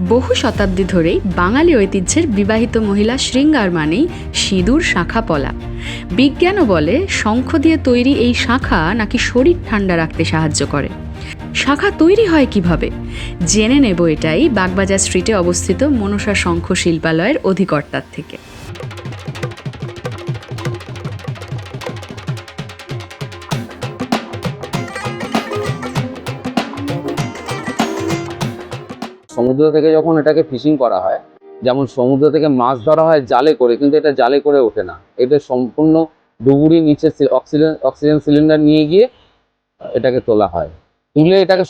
বহু শতাব্দী ধরেই বাঙালি ঐতিহ্যের বিবাহিত মহিলা শৃঙ্গার মানেই সিঁদুর, শাঁখা, পলা। বিজ্ঞানও বলে শঙ্খ দিয়ে তৈরি এই শাখা নাকি শরীর ঠান্ডা রাখতে সাহায্য করে। শাখা তৈরি হয় কীভাবে? জেনে নেব এটাই বাগবাজার স্ট্রিটে অবস্থিত মনসা শঙ্খ শিল্পালয়ের অধিকর্তার থেকে। সমুদ্র থেকে যখন এটাকে ফিশিং করা হয় যেমন সমুদ্র থেকে মাছ ধরা হয় জালে করে কিন্তু এটা জালে করে ওঠে না। এটা সম্পূর্ণ ডুবুরি নিচে অক্সিজেন অক্সিজেন সিলিন্ডার নিয়ে গিয়ে এটাকে তোলা হয়। তুলে এটাকে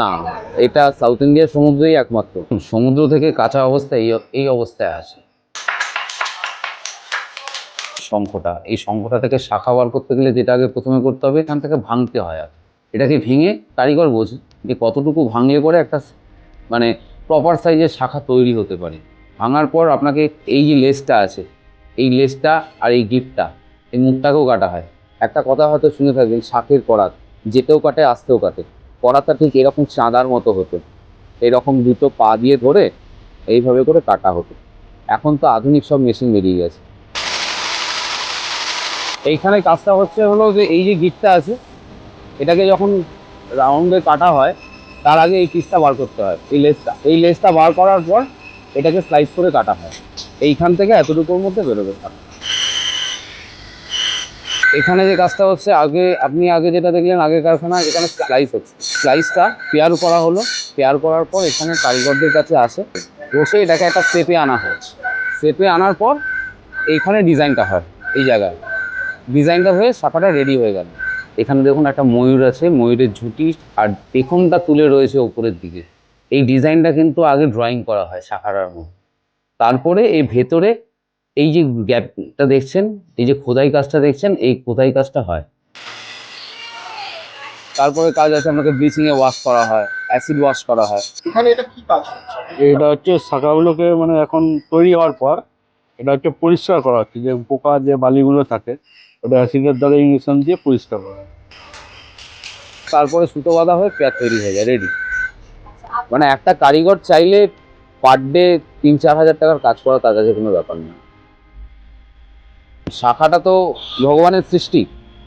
না এটা সাউথ ইন্ডিয়ার সমুদ্রেই একমাত্র। সমুদ্র থেকে কাঁচা অবস্থায় এই এই অবস্থায় আসে শঙ্খটা এই শঙ্খটা থেকে শাখা বার করতে গেলে যেটা আগে প্রথমে করতে হবে এখান থেকে ভাঙতে হয় আর এটাকে ভেঙে কারিগর বোঝে যে কতটুকু ভাঙলে পরে একটা মানে প্রপার সাইজের শাখা তৈরি হতে পারে। ভাঙার পর আপনাকে এই যে লেসটা আছে, এই লেসটা আর এই গিফটটা এই মুখটাকেও কাটা হয়। একটা কথা হয়তো শুনে থাকবেন শাকের করাত, যেতেও কাটে, আসতেও কাটে। করাতটা ঠিক এরকম চাঁদার মতো হতো। এরকম দুটো পা দিয়ে ধরে এইভাবে করে কাটা হতো। এখন তো আধুনিক সব মেশিন বেরিয়ে গেছে। এইখানে কাজটা হচ্ছে হলো যে এই যে গিটটা আছে এটাকে যখন রাউন্ডে কাটা হয়, তার আগে এই পিসটা বার করতে হয়। এই লেসটা এই লেসটা বার করার পর এটাকে স্লাইস করে কাটা হয়। এইখান থেকে এতটুকুর মধ্যে বেরোবে। এখানে যে কাজটা হচ্ছে, আগে আপনি আগে যেটা দেখলেন আগে কারখানা, এখানে স্লাইস হচ্ছে। স্লাইসটা পেয়ার করা হলো। পেয়ার করার পর এখানে কারিগরদের কাছে আসে। বসে এটাকে একটা শেপে আনা হয়। সেপে আনার পর এইখানে ডিজাইনটা হয়, এই জায়গায়। ডিজাইনটা হয়ে শাখাটা রেডি হয়ে গেল। এখানে দেখুন একটা ময়ূর আছে ময়ূরের ঝুঁটি আর পেখমটা তুলে রয়েছে ওপরের দিকে। এই ডিজাইনটা কিন্তু আগে ড্রয়িং করা হয় শাখাটার মধ্যে তারপরে এই ভেতরে এই যে গ্যাপটা দেখছেন এই যে খোদাই কাজটা দেখছেন এই খোদাই কাজটা হয়। তারপরে কাজ আছে আপনাকে ব্লিচিং এ ওয়াশ করা হয় অ্যাসিড ওয়াশ করা হয়। এখানে এটা কি কাজ হচ্ছে? এটা হচ্ছে শাখাগুলোকে মানে এখন তৈরি হওয়ার পর এটা হচ্ছে পরিষ্কার করা হচ্ছে যে পোকা যে বালিগুলো থাকে অ্যাসিডের দ্বারা ইঞ্জেকশন দিয়ে পরিষ্কার করা তারপরে সুতো বাঁধা হয়ে পেয়ার তৈরি হয়ে যায় রেডি মানে একটা কারিগর চাইলে পার ডে তিন চার হাজার টাকার কাজ করা তার কাছে কোনো ব্যাপার না। শাখাটা তো ভগবানের সৃষ্টি,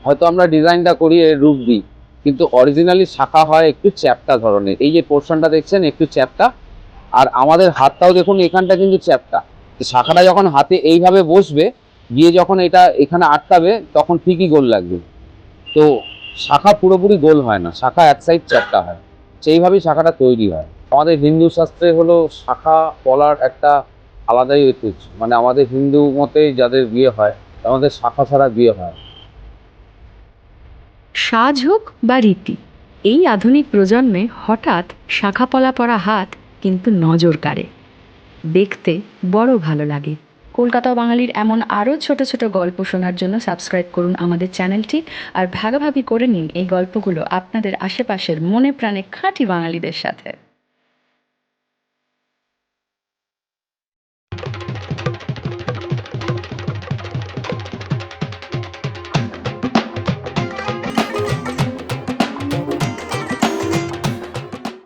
হয়তো আমরা ডিজাইনটা করি রূপ দিই, কিন্তু অরিজিনালি শাখা হয় একটু চ্যাপটা ধরনের। এই যে পোর্শনটা দেখছেন, একটু চ্যাপটা। আর আমাদের হাতটাও দেখুন, এখানটা কিন্তু চ্যাপটা। শাখাটা যখন হাতে এইভাবে বসবে গিয়ে যখন এটা এখানে আটকাবে, তখন ঠিকই গোল লাগবে। তো শাখা পুরোপুরি গোল হয় না, শাখা এক সাইড চারটা হয়। সেইভাবেই শাখাটা তৈরি হয়। আমাদের হিন্দু শাস্ত্রে হলো শাখা পলার একটা আলাদাই ঐতিহ্য। মানে আমাদের হিন্দু মতে যাদের বিয়ে হয় আমাদের শাখা ছাড়া বিয়ে হয় সাজ হোক বা রীতি, এই আধুনিক প্রজন্মে হঠাৎ শাখা পলা পরা হাত কিন্তু নজর কাড়ে। দেখতে বড় ভালো লাগে। কলকাতা বাঙালির এমন আরও ছোট ছোট গল্প শোনার জন্য সাবস্ক্রাইব করুন আমাদের চ্যানেলটি আর ভাগাভাগি করে নিন এই গল্পগুলো আপনাদের আশেপাশের মনে প্রাণে খাঁটি বাঙালিদের সাথে।